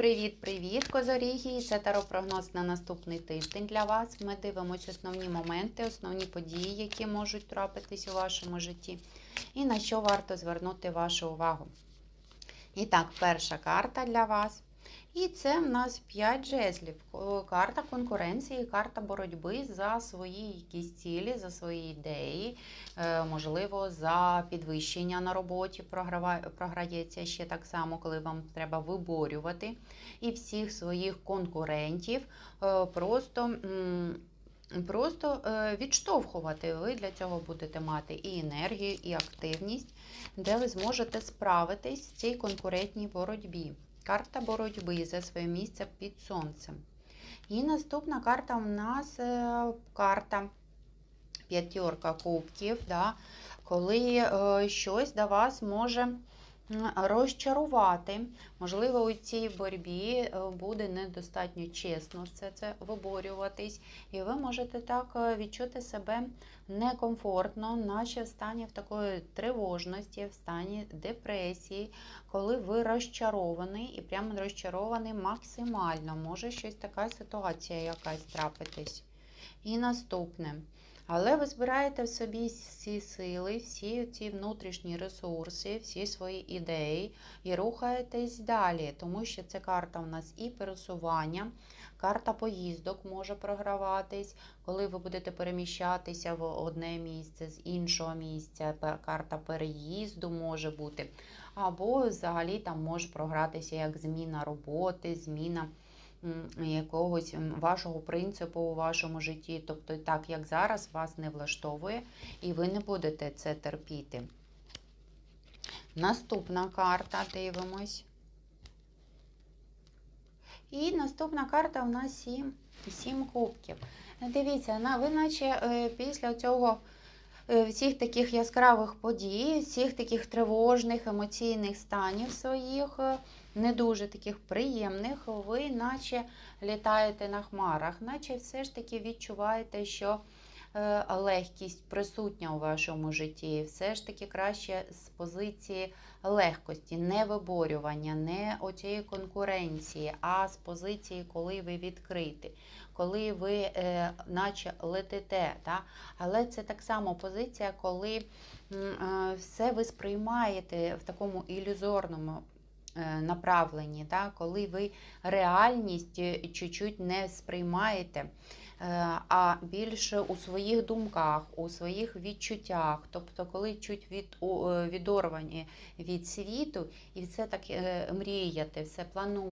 Привіт-привіт, козоріги! Це таропрогноз на наступний тиждень для вас. Ми дивимося основні моменти, основні події, які можуть трапитись у вашому житті, і на що варто звернути вашу увагу. І так, перша карта для вас. І це в нас 5 жезлів. Карта конкуренції, карта боротьби за свої якісь цілі, за свої ідеї, Е, можливо, за підвищення на роботі програється ще так само, коли вам треба виборювати і всіх своїх конкурентів е, просто. Просто е, відштовхувати. Ви для цього будете мати і енергію, і активність, де ви зможете справитись в цій конкурентній боротьбі. Карта боротьби за своє місце під сонцем. І наступна карта у нас е, карта п'ятерка кубків, да, коли е, щось до вас може розчарувати. Можливо, у цій боротьбі е, буде недостатньо чесно все це виборюватись, і ви можете так е, відчути себе некомфортно, наче в стані в такої тривожності, в стані депресії, коли ви розчарований і прямо розчарований максимально. Може щось така ситуація якась трапитись. І наступне. Але ви збираєте в собі всі сили, всі ці внутрішні ресурси, всі свої ідеї і рухаєтесь далі, тому що це карта у нас і пересування, карта поїздок може програватись, коли ви будете переміщатися в одне місце з іншого місця, карта переїзду може бути. Або взагалі там може програтися як зміна роботи, зміна якогось вашого принципу у вашому житті. Тобто, так як зараз вас не влаштовує, і ви не будете це терпіти. Наступна карта, дивимось. І наступна карта у нас 7, 7 кубків. Дивіться, ви наче е, після цього всіх таких яскравих подій, всіх таких тривожних емоційних станів своїх, е, не дуже таких приємних, ви наче літаєте на хмарах, наче все ж таки відчуваєте, що е, легкість присутня у вашому житті. Все ж таки краще з позиції легкості, не виборювання, не оцієї конкуренції, а з позиції, коли ви відкриті, коли ви е, наче летите. Та? Але це так само позиція, коли е, все ви сприймаєте в такому ілюзорному е, направленні, та? коли ви реальність е, чуть-чуть не сприймаєте. Е, А більше у своїх думках, у своїх відчуттях, тобто, коли чуть від, у- е, відорвані від світу, і все так е, мріяти, все плануєте.